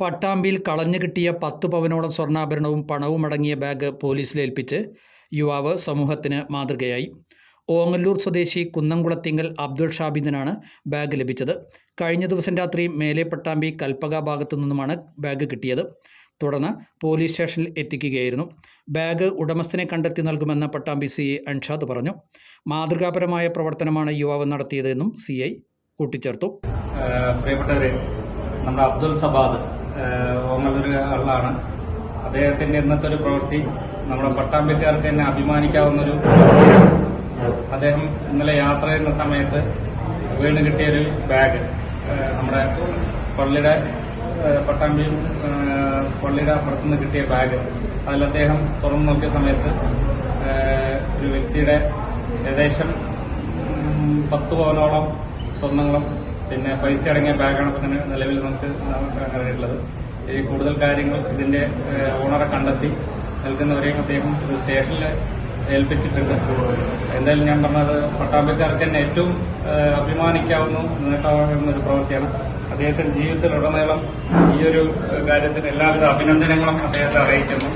പട്ടാമ്പിയിൽ കളഞ്ഞു കിട്ടിയ പത്ത് പവനോളം സ്വർണാഭരണവും പണവും അടങ്ങിയ ബാഗ് പോലീസിലേൽപ്പിച്ച് യുവാവ് സമൂഹത്തിന് മാതൃകയായി. ഓങ്ങല്ലൂർ സ്വദേശി കുന്നംകുളത്തിങ്കൽ അബ്ദുൾ ഷാബിദിനാണ് ബാഗ് ലഭിച്ചത്. കഴിഞ്ഞ ദിവസം രാത്രി മേലെ പട്ടാമ്പി കൽപ്പക ഭാഗത്തു നിന്നുമാണ് ബാഗ് കിട്ടിയത്. തുടർന്ന് പോലീസ് സ്റ്റേഷനിൽ എത്തിക്കുകയായിരുന്നു. ബാഗ് ഉടമസ്ഥനെ കണ്ടെത്തി നൽകുമെന്ന് പട്ടാമ്പി സി അൻഷാദ് പറഞ്ഞു. മാതൃകാപരമായ പ്രവർത്തനമാണ് യുവാവ് നടത്തിയതെന്നും സി ഐ കൂട്ടിച്ചേർത്തു. പ്രിയപ്പെട്ടവരെ നമ്മുടെ അബ്ദുൽ സബാദ് ഓങ്ങല്ലൂർ ആളാണ്. അദ്ദേഹത്തിന്റെ ഇന്നത്തെ ഒരു പ്രവൃത്തി നമ്മുടെ പട്ടാമ്പിക്കാർക്ക് തന്നെ അഭിമാനിക്കാവുന്ന ഒരു അദ്ദേഹം ഇന്നലെ യാത്ര ചെയ്യുന്ന സമയത്ത് വീണ് കിട്ടിയൊരു ബാഗ് നമ്മുടെ പള്ളിയുടെ പട്ടാമ്പി പള്ളിയുടെ അപ്പുറത്ത് പള്ളിയുടെ അപ്പുറത്തുനിന്ന് കിട്ടിയ ബാഗ്. അതിൽ അദ്ദേഹം തുറന്നു നോക്കിയ സമയത്ത് ഒരു വ്യക്തിയുടെ ഏകദേശം പത്ത് പവനോളം സ്വർണങ്ങളും പിന്നെ പൈസ അടങ്ങിയ ബാഗാണ് ഇപ്പം തന്നെ നിലവിൽ നമുക്ക് അറിയിട്ടുള്ളത് ഈ കൂടുതൽ കാര്യങ്ങൾ ഇതിന്റെ ഓണറെ കണ്ടെത്തി നൽകുന്നവരെയും അദ്ദേഹം സ്റ്റേഷനിൽ ഏൽപ്പിച്ചിട്ടുണ്ട്. എന്തായാലും ഞാൻ പറഞ്ഞത് പട്ടാമ്പിക്കാർക്ക് തന്നെ ഏറ്റവും അഭിമാനിക്കാവുന്ന നേട്ടമാകുന്ന ഒരു പ്രവൃത്തിയാണ്. അദ്ദേഹത്തിന്റെ ജീവിതത്തിലുടനീളം ഈ ഒരു കാര്യത്തിന് എല്ലാവിധ അഭിനന്ദനങ്ങളും അദ്ദേഹത്തെ അറിയിക്കുന്നു.